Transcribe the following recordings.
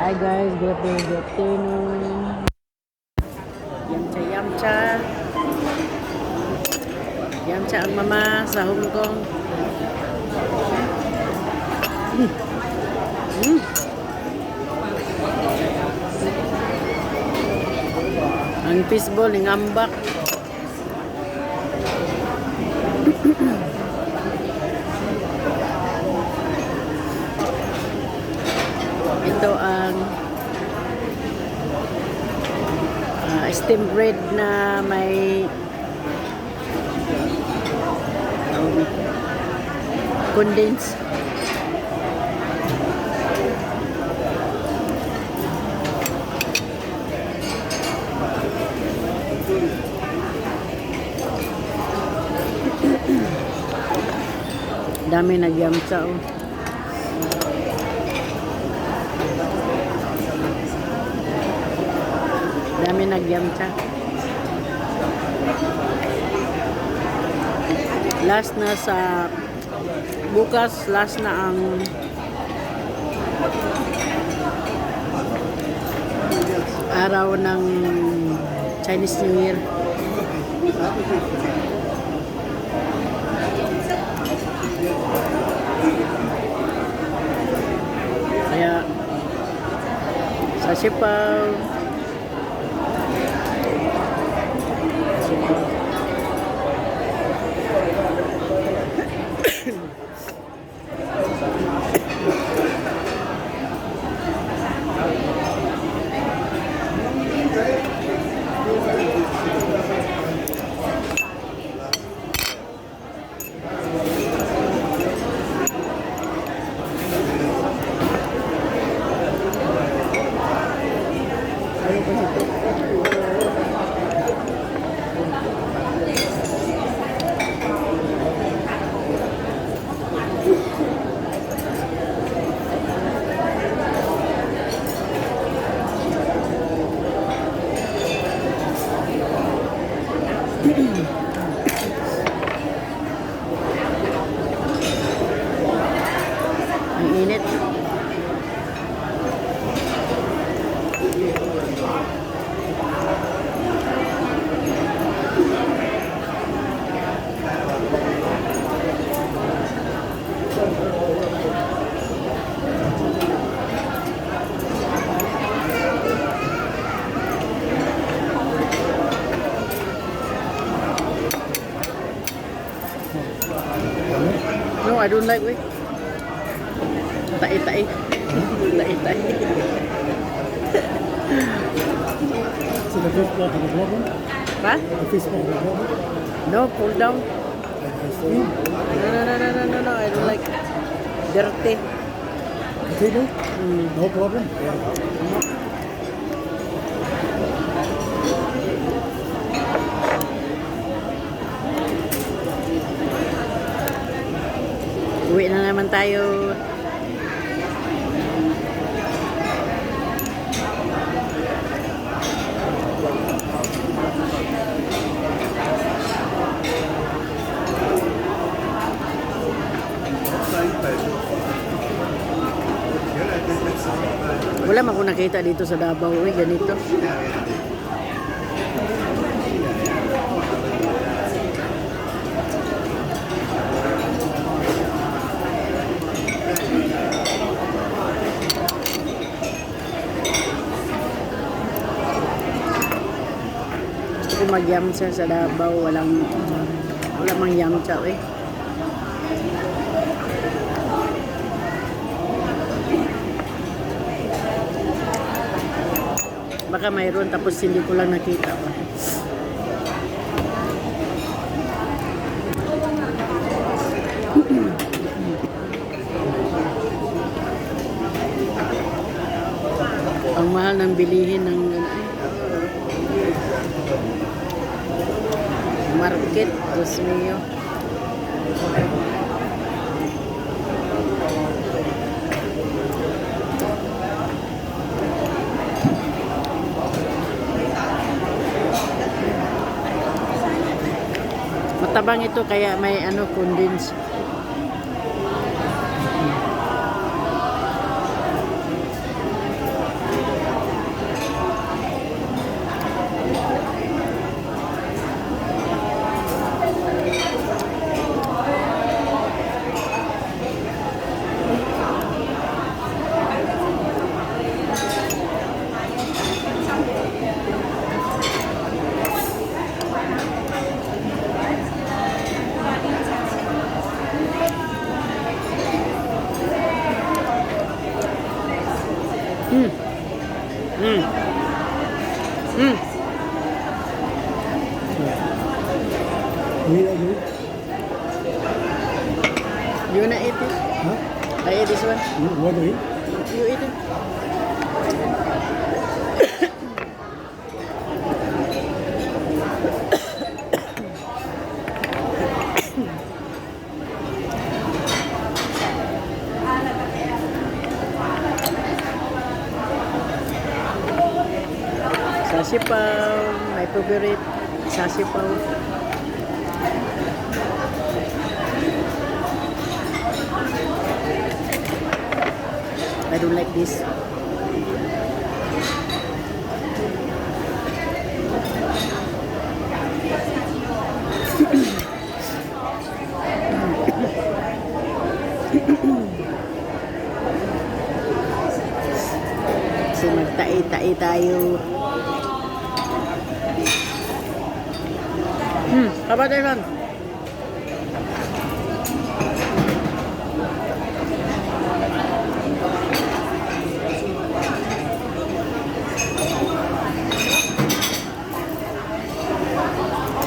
Hi guys, good afternoon, good afternoon. Yamcha, yamcha. Yamcha ang mama sa Hong Kong. Mm. Mm. Ang fishball, ang ambak. Ito ang ah, steamed bread na may um, condensed dami nagyamsa oh. Dami nagyamsa last na sa bukas last na ang araw ng Chinese New Year. Kaya sa Sipaw rồi đun lên quý tẩy tẩy tẩy tẩy Is problem? No, pull down. No, no, no, no, no, no. I don't like dirty. okay Mm. No problem? Yeah. Uwi na naman tayo. Wala man nakita dito sa Davao. Uy, ganito. Mag-yamsa sa Davao, walang wala mang yamsa eh. Baka mayroon tapos hindi ko lang nakita. Ang mahal ng bilihin ng market, Diyos mio. Matabang ito kaya may ano condense. Hmm. Hmm. Hmm. Hindi na yun. You wanna eat this? Ha? I eat this one. You want to eat? You eat it? Sasipaw, favorite, sasipaw. I don't like this. Kasi magtai-tai tayo. Kapat Ivan.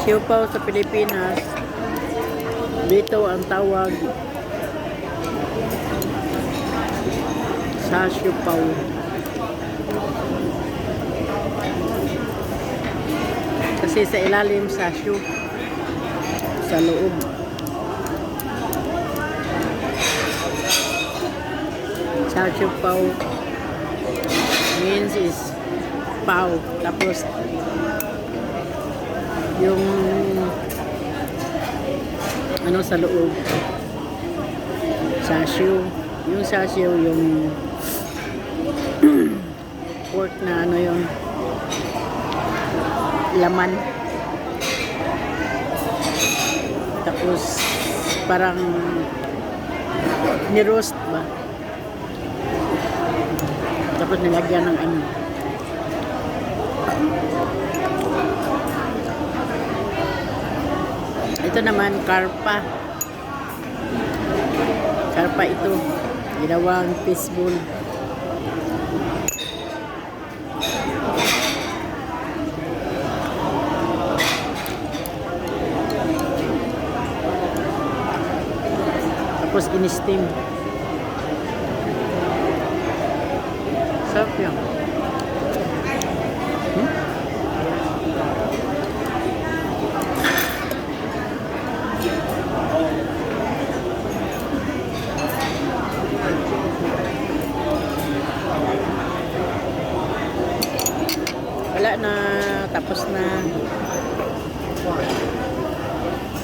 Siupaw sa Pilipinas, dito ang tawag sa siupaw. Kasi sa ilalim sa siu, sa loob. Sa siupaw means is pau. Tapos yung ano sa loob. Sasyo yung sasyo yung pork na ano yung laman tapos parang ni-roast ba tapos nilagyan ng ano Ito naman, karpa. Karpa ito. Ginawang fishbowl. Tapos in-steam. Sarap yan. Hmm? Wala na, tapos na.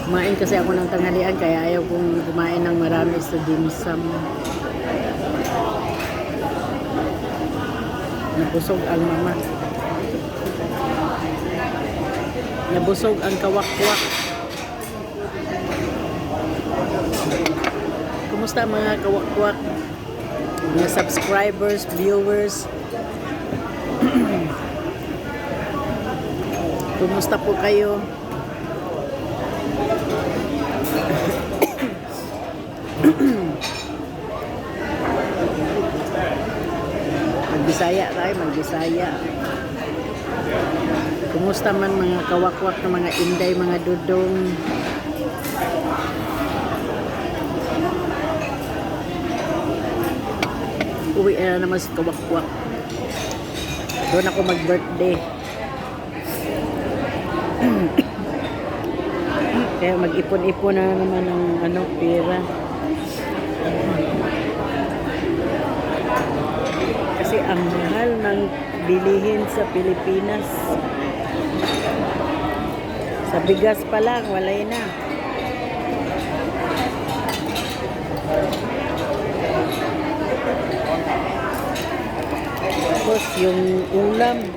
Kumain kasi ako ng tanghalian kaya ayaw kong kumain ng marami sa dim sum. Nabusog ang mama. Nabusog ang kawak-kwak. Kumusta mga kawak-kwak? Mga subscribers, viewers, Kumusta po kayo? Magbisaya tayo, magbisaya. Kumusta man mga kawakwak na mga inday, mga dudong? Uwi na naman si kawakwak. Doon ako mag-birthday. Kaya mag-ipon-ipon na naman ng ano, pera. Kasi ang mahal ng bilihin sa Pilipinas. Sa bigas pa lang, walay na. Tapos yung ulam,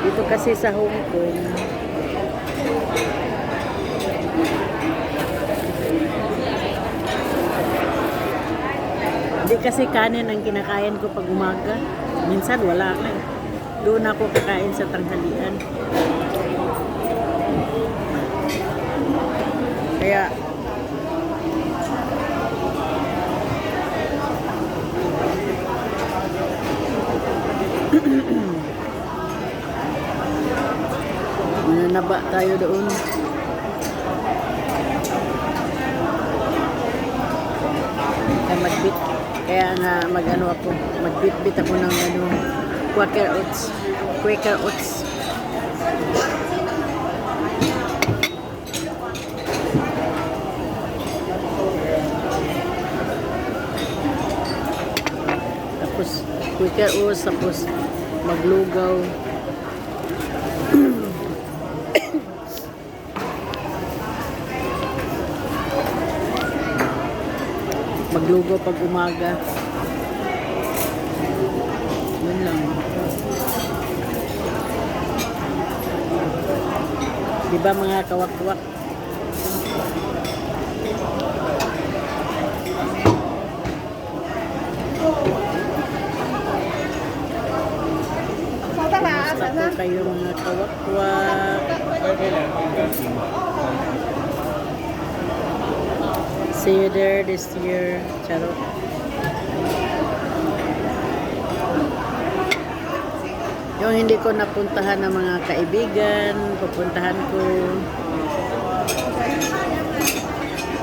Dito kasi sa Hong Kong, Hindi kasi kanin ang kinakain ko pag umaga. Minsan wala na eh. Doon ako kakain sa tanghalian. Kaya Nanaba tayo doon. Kaya nga mag-ano ako, magbit-bit ako ng ano, Quaker Oats. Quaker Oats. Tapos Quaker Oats, tapos maglugaw. Maglugaw pag umaga. Yun lang. Di ba mga kawak-kawak? Po kayo mga kawak-kawak. See you there this year. Charot. Yung hindi ko napuntahan ng mga kaibigan, pupuntahan ko.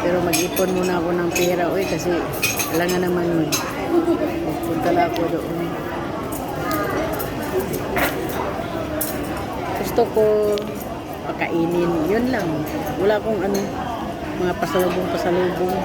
Pero mag-ipon muna ako ng pera, uy, kasi wala nga naman mag pupunta lang ako doon. Gusto ko pakainin, yun lang. Wala akong ano, mga pasalubong-pasalubong.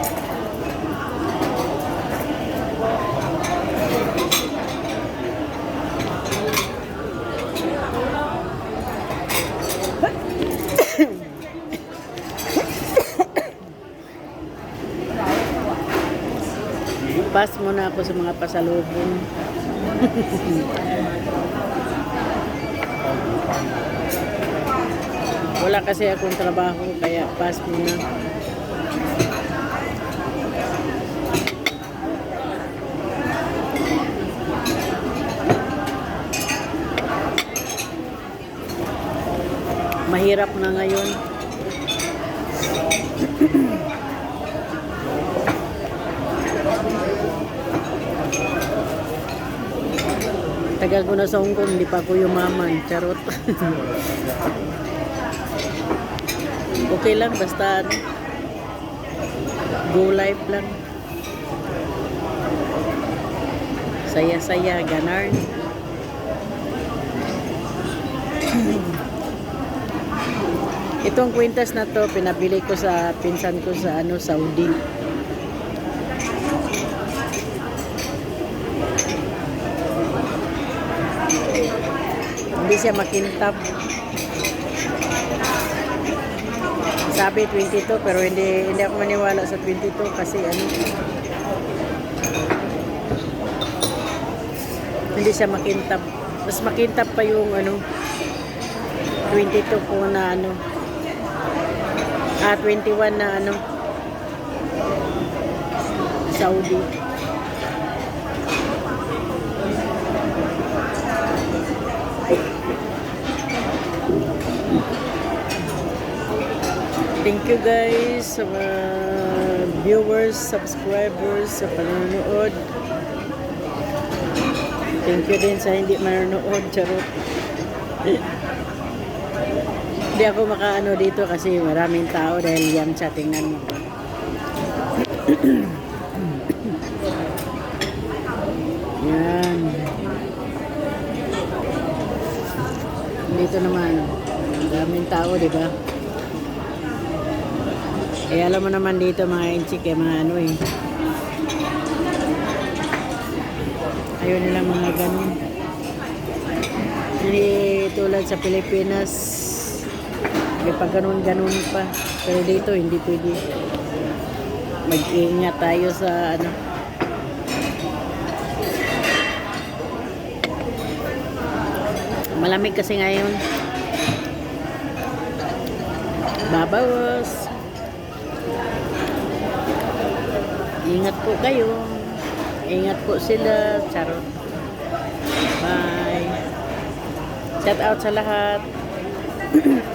Pass muna ako sa mga pasalubong. Wala kasi akong trabaho, kaya pass muna. Mahirap na ngayon. Tagal ko na sa Hong Kong, hindi pa ako yumaman. Charot. okay lang, basta ano, go life lang. Saya-saya, ganar. Itong kwintas na to, pinabili ko sa pinsan ko sa ano Saudi. Hindi siya makintab. Sabi 22 pero hindi hindi ako maniwala sa 22 kasi ano hindi siya makintab. Mas makintab pa yung ano 22 po na ano ah 21 na ano Saudi. Thank you guys sa mga viewers, subscribers sa panonood. Thank you din sa hindi manonood, charot. Hindi ako makaano dito kasi maraming tao dahil siya, tingnan mo. yan. Dito naman, maraming tao, di ba? Eh, alam mo naman dito mga inchik, eh, mga ano eh. Ayaw nila mga ganun. Hindi tulad sa Pilipinas, may pag ganun-ganun pa. Pero dito, hindi pwede. Mag-ingat tayo sa ano. Malamig kasi ngayon. Babawas. Ingat po kayo. Ingat po sila. Charot. Bye. Shout out sa lahat.